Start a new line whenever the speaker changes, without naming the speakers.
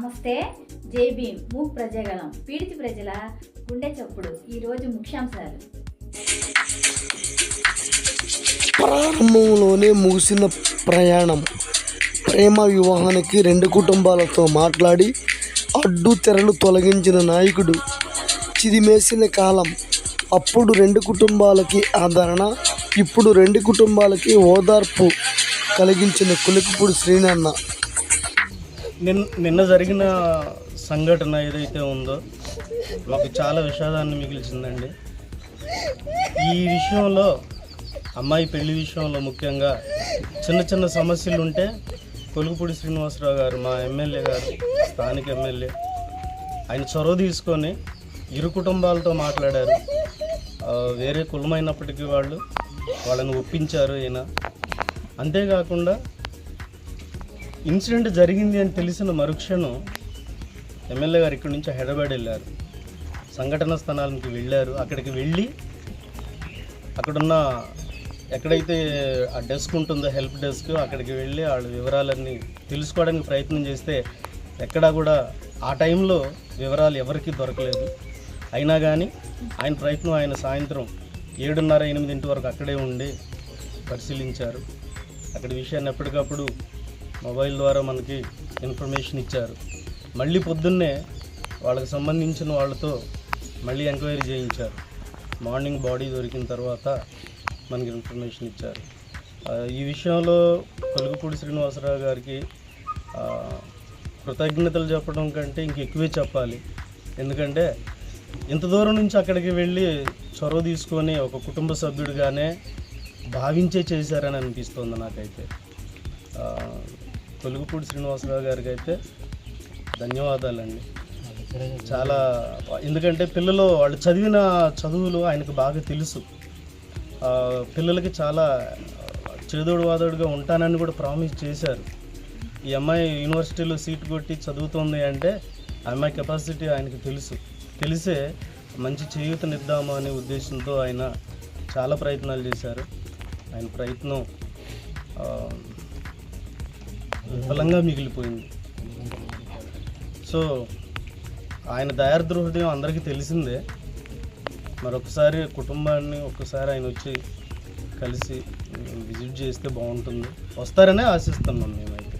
నమస్తే జై భీమ్. మూక్ ప్రజాగలం పీడితి ప్రజల గుండె చప్పుడు. ఈరోజు ముఖ్యాంశాలు.
ప్రారంభంలోనే ముగిసిన ప్రయాణం. ప్రేమ వివాహానికి రెండు కుటుంబాలతో మాట్లాడి అడ్డు తెరలు తొలగించిన నాయకుడు. చిదిమేసిన కాలం. అప్పుడు రెండు కుటుంబాలకి ఆదరణ ఇప్పుడు రెండు కుటుంబాలకి ఓదార్పు కలిగించిన కులికిపూడి శ్రీనన్న.
నిన్ నిన్న జరిగిన సంఘటన ఏదైతే ఉందో మాకు చాలా విషాదాన్ని మిగిల్చిందండి. ఈ విషయంలో అమ్మాయి పెళ్ళి విషయంలో ముఖ్యంగా చిన్న చిన్న సమస్యలు ఉంటే కొలుగుపూడి శ్రీనివాసరావు గారు మా ఎమ్మెల్యే గారు స్థానిక ఎమ్మెల్యే ఆయన చొరవ తీసుకొని ఇరు కుటుంబాలతో మాట్లాడారు. వేరే కులమైనప్పటికీ వాళ్ళు వాళ్ళని ఒప్పించారు ఈయన. అంతేకాకుండా ఇన్సిడెంట్ జరిగింది అని తెలిసిన మరుక్షణం ఎమ్మెల్యే గారు ఇక్కడి నుంచి హైదరాబాద్ వెళ్ళారు. సంఘటన స్థలానికి వెళ్ళారు. అక్కడికి వెళ్ళి అక్కడున్న ఎక్కడైతే ఆ డెస్క్ ఉంటుందో హెల్ప్ డెస్క్ అక్కడికి వెళ్ళి వాళ్ళ వివరాలన్నీ తెలుసుకోవడానికి ప్రయత్నం చేస్తే ఎక్కడా కూడా ఆ టైంలో వివరాలు ఎవరికీ దొరకలేదు. అయినా కానీ ఆయన ప్రయత్నం ఆయన సాయంత్రం ఏడున్నర ఎనిమిదింటి వరకు అక్కడే ఉండి పరిశీలించారు. అక్కడి విషయాన్ని ఎప్పటికప్పుడు మొబైల్ ద్వారా మనకి ఇన్ఫర్మేషన్ ఇచ్చారు. మళ్ళీ పొద్దున్నే వాళ్ళకి సంబంధించిన వాళ్ళతో మళ్ళీ ఎంక్వైరీ చేయించారు. మార్నింగ్ బాడీ దొరికిన తర్వాత మనకి ఇన్ఫర్మేషన్ ఇచ్చారు. ఈ విషయంలో కొలుగుపూడి శ్రీనివాసరావు గారికి కృతజ్ఞతలు చెప్పడం కంటే ఇంకెక్కువే చెప్పాలి. ఎందుకంటే ఇంత దూరం నుంచి అక్కడికి వెళ్ళి చొరవ తీసుకొని ఒక కుటుంబ సభ్యుడిగానే భావించే చేశారని అనిపిస్తుంది నాకైతే. తొలుగుపూడి శ్రీనివాసరావు గారికి అయితే ధన్యవాదాలండి. చాలా ఎందుకంటే పిల్లలు వాళ్ళు చదివిన చదువులు ఆయనకు బాగా తెలుసు. పిల్లలకి చాలా చేదోడు వాదోడుగా ఉంటానని కూడా ప్రామిస్ చేశారు. ఈ అమ్మాయి యూనివర్సిటీలో సీట్ కొట్టి చదువుతోంది అంటే ఆ అమ్మాయి కెపాసిటీ ఆయనకి తెలుసు. తెలిసే మంచి చేయూతనిద్దాము అనే ఉద్దేశంతో ఆయన చాలా ప్రయత్నాలు చేశారు. ఆయన ప్రయత్నం బలంగా విఫలంగా మిగిలిపోయింది. సో ఆయన దయార్ద్ర హృదయం అందరికీ తెలిసిందే. మరొకసారి కుటుంబాన్ని ఒక్కసారి ఆయన వచ్చి కలిసి విజిట్ చేస్తే బాగుంటుంది. వస్తారనే ఆశిస్తున్నాం మేము